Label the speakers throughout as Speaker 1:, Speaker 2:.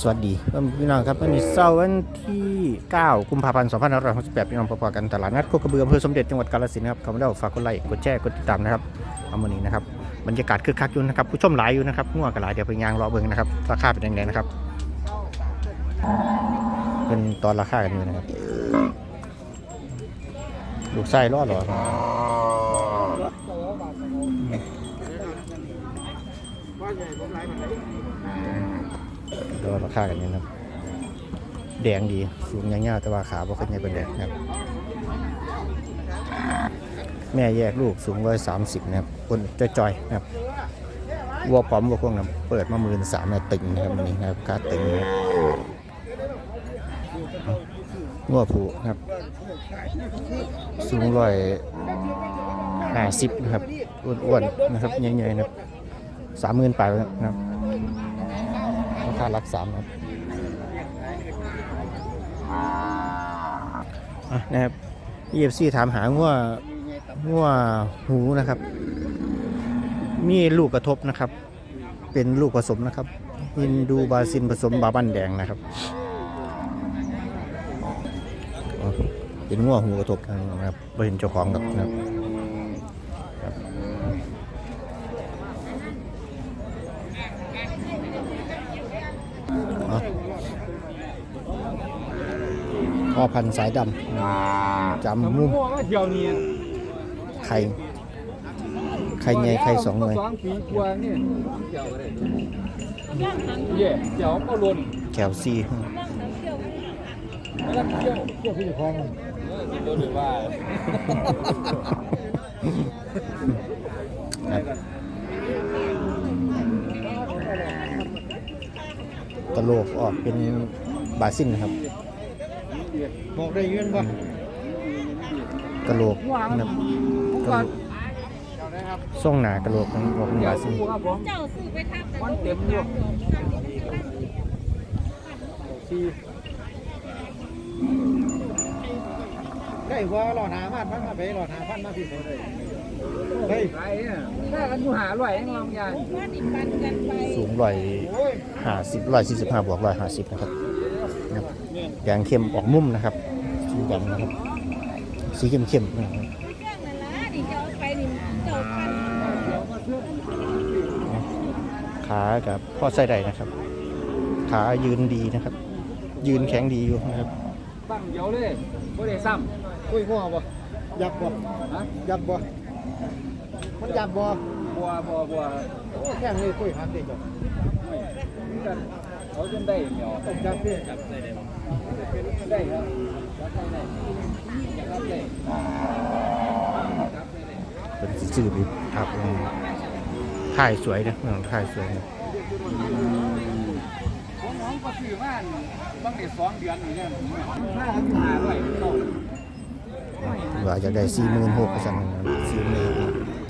Speaker 1: สวัสดีพี่น้องครับวันนี้เสาร์วันที่ 9 กุมภาพันธ์ 2568พี่น้องพบกันตลาดนัดโคกระเบืออำเภอสมเด็จจังหวัดกาฬสินธุ์ครับคำว่าฝากกดไลค์กดแชร์กดติดตามนะครับเอาวันนี้นะครับบรรยากาศคึกคักอยู่นะครับผู้ชมหลายอยู่นะครับง่วงกันหลายเดี๋ยวไปยางรอเบิ่งนะครับราคาเป็นยังไงนะครับเป็นตอนราคากันอยู่นะครับลูกไส้รอดหรอ รอราคากันอยู่นะครับ แดงดีสูงยาวๆแต่ว่าขาบ่ขึ้นใหญ่เป็นแดงนะครับ แม่แยกลูกสูงร้อยสามสิบนะครับคนจอยๆนะครับวัวผอมวัวพวกนั้นเปิดมาหมื่นสามนะตึงนะครับนี้นะครับค่าตึงนะครับงัวผูนะครับ สูงร้อยห้าสิบนะครับอ้วนๆนะครับใหญ่ๆนะครับสามหมื่นไปนะครับ คารักสามนะครับนะครับ EFC ถามหางัวงัวหูนะครับ มีลูกกระทบนะครับ เป็นลูกผสมนะครับฮินดูบาซินผสมบาบันแดงนะครับ เป็นงัวหูกระทบนะครับไม่เห็นเจ้าของกับนะครับ พ่อพันธุ์สายดำจำมุม
Speaker 2: เที่ยวนี้
Speaker 1: ไข่ไข่ใหญ่ไข่สองหน่วย
Speaker 2: สองปีกว่านี่เที่ยวอะไรเย่เที่ยวก็ล้น
Speaker 1: แคลซี
Speaker 2: แล้วเที่ยวเที่ยวพี่ของเออเดี๋ยวว่า
Speaker 1: ตะโลกออกเป็นบาซินนะครับ
Speaker 2: บอกได้เงินป่ะ
Speaker 1: กะโหลกนะครับกะโหลกส่งหนากะโหลกมันออกเป็นบาซิน
Speaker 2: ครับผม
Speaker 3: เจ้าซื้อไปทำแต่
Speaker 2: มันเต็มอยู่สี่
Speaker 4: ได้ว่าหลอดหาพันพันมาไปหลอดหาพันมาพี่เขาได้เฮ้ย
Speaker 2: ไปเนี่ยถ้ากันอยู่หาร้อยเองลองยาย
Speaker 3: ว่าดิปันกันไป
Speaker 1: สูงร้อยห้าสิบร้อยสี่สิบห้าบวกร้อยห้าสิบนะครับ นะครับแดงเข้มออกมุมนะครับสีแดงนะครับสีเข้มเข้มๆนะครับ
Speaker 3: เรื่องนั่นละดิเจ้าไปนี่เจ้าพัน
Speaker 1: ขากับพ่อไส้ใดนะครับ ขายืนดีนะครับ ยืนแข็งดีอยู่นะครับ
Speaker 2: ตั้งเดียวเลยไม่ได้ซ้
Speaker 4: คุยหัวบ่ยับบ่ำ
Speaker 2: ฮะ
Speaker 4: ยับบ่มันยับบ่
Speaker 2: บัวบัวบัว
Speaker 4: โอ้แค่นี้คุยหาติดบ่
Speaker 2: ไม่กัน เขาจนได้เหนียว
Speaker 4: ต้องยับพี่
Speaker 2: ได้ครับรับได้ได้รับได้
Speaker 1: เป็นสื่อไปครับอืมถ่ายสวยนะอืมถ่ายสวยนะ
Speaker 2: ผมน้องก็ซื้อมาบางเดือนสองเดือนนี่เนี่ยถ้าอาหาร้อยเข้า
Speaker 1: ว่าจะได้สี่หมื่นหกสันสี่หมื่น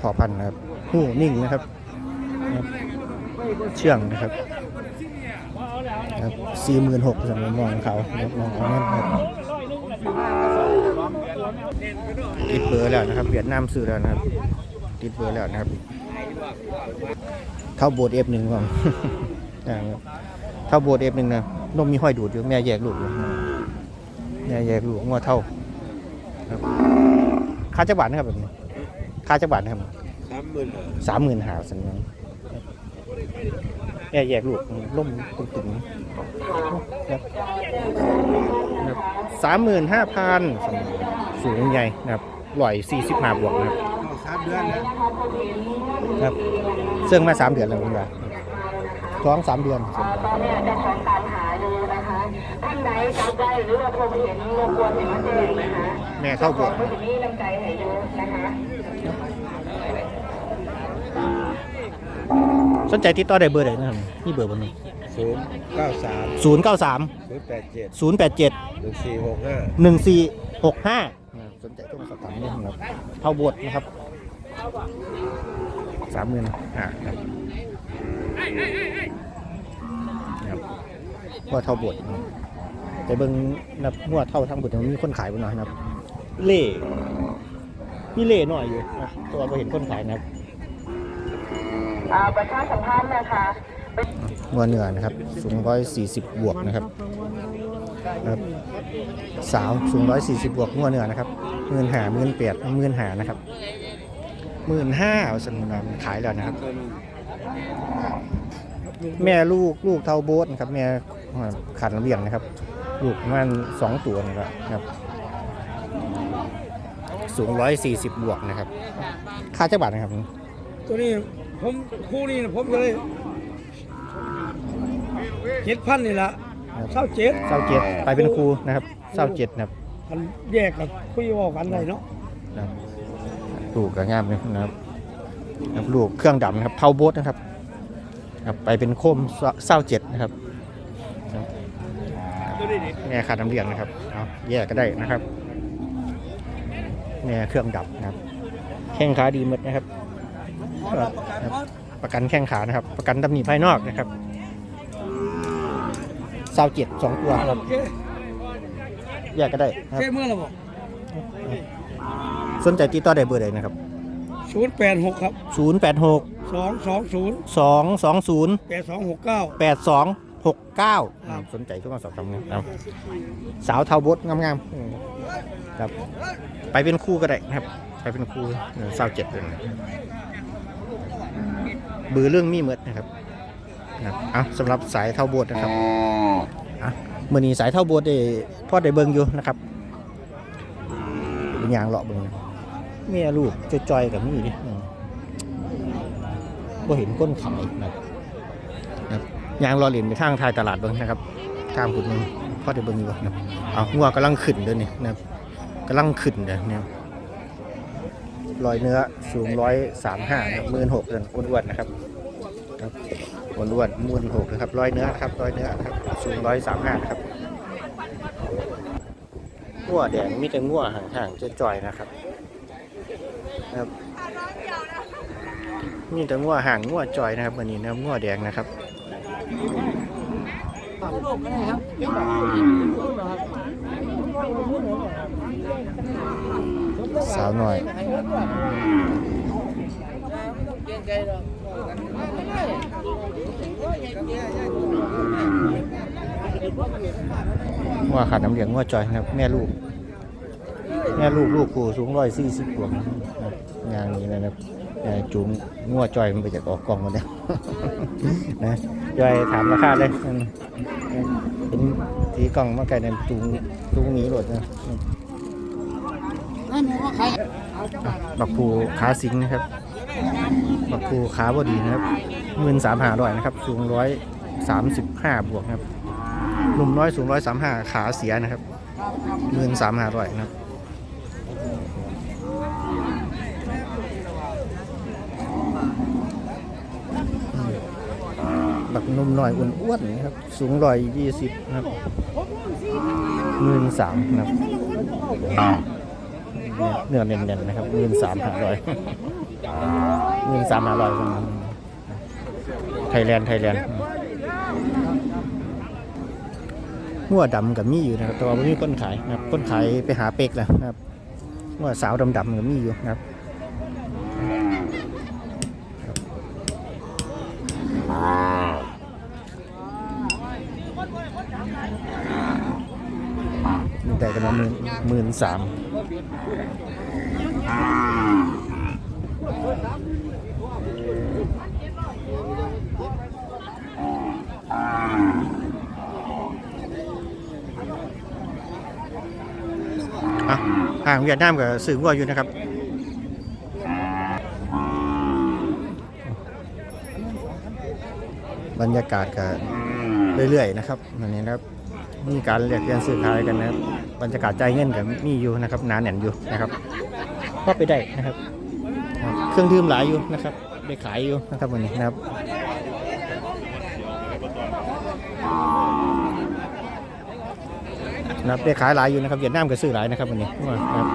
Speaker 1: พอพันนะครับ หูนิ่งนะครับ เชื่องนะครับ สี่หมื่นหกสำหรับมองเขานะครับมองเอาเงินครับติดเบอร์แล้วนะครับเวียดนามซื้อแล้วนะครับ ติดเบอร์แล้วนะครับ เท่าโบดเอฟหนึ่งก่อนนะครับเท่าโบดเอฟหนึ่งนะนมมีห้อยดูดอยู่แม่แยกลูกอยู่แม่แยกลูกงอเท่าครับค่าจักรบาทนะครับแบบนี้ค่าจักรบาทนะครับ
Speaker 4: สามหมื่น
Speaker 1: สามหมื่นหาสัญญาแย่แยกลูกล่มตึงตึง สามหมื่นห้าพันสูงใหญ่นะครับลอยสี่สิบห้าบวกนะครับ
Speaker 4: สามเดือนแล้ว
Speaker 1: ครับเสื่องมาสามเดือนแล้วคุณว่าท้องสามเดือน
Speaker 5: ตอนนี้จ้าของตามหาอยู่นะคะท่านใดจำได้หรือว่าพบเห็นรบกวนให้มาแจ้งนะคะ
Speaker 1: แม่เข้าบวก
Speaker 5: ผู้ที่มีน้ำใจให้อยู่นะคะ
Speaker 1: สนใจติดต่อได้เบอร์ไหนนะครับนี่เบอร์บนนี้
Speaker 4: ศูนย์เก้าสาม
Speaker 1: ศูนย์เก้าสาม
Speaker 4: ศูนย์แปดเจ็ด
Speaker 1: ศูนย์แปดเจ็ด
Speaker 4: หนึ่งสี่หกห้า
Speaker 1: หนึ่งสี่หกห้าสนใจต้องสอบถามนี่ครับเท่าบวชนะครับสามหมื่นอ่าครับครับว่าเท่าบวชนะครับแต่เบิ้งนับงวดเท่าทั้งบวชมันมีคนขายบ่หน่อยนะครับ เล่มีเล่หน่อยอยู่นะตัวเราเห็นคนขายนะครับ
Speaker 5: อ่าประชาสัมพันธ์นะคะ
Speaker 1: งัวเหนือนะครับ สูงร้อยสี่สิบบวกนะครับครับสาวสูงร้อยสี่สิบบวกงัวเหนือนะครับหมื่นหาหมื่นเปียดหมื่นหานะครับหมื่นห้าเอาสนุนขายแล้วนะครับ แม่ลูกลูกเท่าโบ๊ทนะครับ แม่ขาดลำเลียงนะครับ ลูกมันสองตัวนะครับ สูงร้อยสี่สิบบวกนะครับ ค่าเจ้าบาทนะครับ
Speaker 4: ตัวนี้ผมคู่นี้นะผมก็เลย เจ็ดพันนี่ละเศร้าเจ็ด
Speaker 1: เศร้าเจ็ดไปเป็นครูนะครับเศร้าเจ็ดนะครับ
Speaker 4: มันแยกกับคุยเว่ากันได้เนาะ
Speaker 1: นะครับลูกก็งามเลยนะครับนะครับลูกเครื่องดำนะครับเผาโบสนะครับครับ ไปเป็นโคมเศร้าเจ็ดนะครับครับแม่ขาดน้ำเลี้ยงนะครับเอาแยกก็ได้นะครับแม่เครื่องดำนะครับ แข้งขาดีหมดนะครับครับครับ ประกันแข้งขานะครับ ประกันตำหนิภายนอกนะครับ เศร้าเจ็ดสองตัวครับ
Speaker 4: โอเค
Speaker 1: แยกก็ได้นะครับ
Speaker 4: แค่เมื่อไหร่บอก
Speaker 1: สนใจติดต่อได้เบอร์ใดนะครับ
Speaker 4: ศูนย์แปดหกครับ
Speaker 1: 086
Speaker 4: สองสองศูนย์
Speaker 1: 220
Speaker 4: แปดสองหกเก้า
Speaker 1: 8269
Speaker 4: ครับ
Speaker 1: สนใจก็มาสอบถามนะครับสาวเทาบดงามๆอืมครับ ไปเป็นคู่ก็ได้นะครับ ไปเป็นคู่สาวเจ็ดเลยนะเบือเรื่องมีเมดนะครับนะครับอะสำหรับสายเท่าโบดนะครับ อะมื่อนี้สายเท่าโบดได้พ่อได้เบิ่งอยู่นะครับเป็นอย่างเลาะเบิ่งเมียลูกจอยๆกับมีดิอืมบ่เห็นก้นขายนะครับยางรอเหรียญไปทางทายตลาดเบิ่งนะครับทางขุดมึงพ่อได้เบิ่งอยู่นะครับเอางัวกำลังขึ้นเด้อนี่นะครับกำลังขึ้นเด้อเนี่ยรอยเนื้อสูงร้อยสามห้าหมื่นหกเดือนอ้วนๆนะครับครับ อ้วนๆมูนหกนะครับร้อยเนื้อนะครับร้อยเนื้อนะครับสูงร้อยสามห้านะครับงัวแดงมีแต่งัวห่างๆจ่อยนะครับนะครับมีแต่งัวห่างงัวจอยนะครับวันนี้นะงัวแดงนะครับสาวหน่อย งัวขาดน้ำเหลืองงัวจอยนะครับแม่ลูก แม่ลูกลูกกูสูงร้อยสี่สิบกว่านะครับงานนี้นะครับเอ่อจูงงัวจอยมันไปจากออกกล่องมาแล้วนะจอยถามราคาเลยอืมเป็นทีกล่องมาไกลเนี่ยจูงจูงหนีหลดนะอืมอะบักผูขาสิงนะครับ บักผูขาบดีนะครับหมื่นสามหาร้อยนะครับ สูงร้อยสามสิบห้าบวกนะครับหนุ่มน้อยสูงร้อยสามห้าขาเสียนะครับหมื่นสามห้าร้อยนะครับอืมบักหนุ่มน้อยอ้วนๆนะครับ สูงร้อยยี่สิบนะครับหมื่นสามนะครับเนื้อเน้นๆนะครับหมื่นสามห้าร้อย หมื่นสามห้าร้อยไทยแลนด์ไทยแลนด์หัวดำกับมีอยู่นะครับแต่ว่าไม่มีคนขายนะครับคนขายไปหาเป็กแล้วนะครับหัวสาวดำๆกับมีอยู่นะครับมีแต่กันมาหมื่นหมื่นสาม อะห่างเวียดนามกับสื่อวัวอยู่นะครับบรรยากาศก็เรื่อยๆนะครับอันนี้นะครับมีการเรียกเรียนซื้อขายกันนะครับบรรยากาศใจายเงินกับมีอยู่นะครับนาแน่นอยู่นะครับก็ไปได้นะครับ เครื่องดื่มหลายอยู่นะครับ ได้ขายอยู่นะครับวันนี้นะครับนะครับได้ขายหลายอยู่นะครับเวียดนามก็ซื้อหลายนะครับวันนี้นะครับ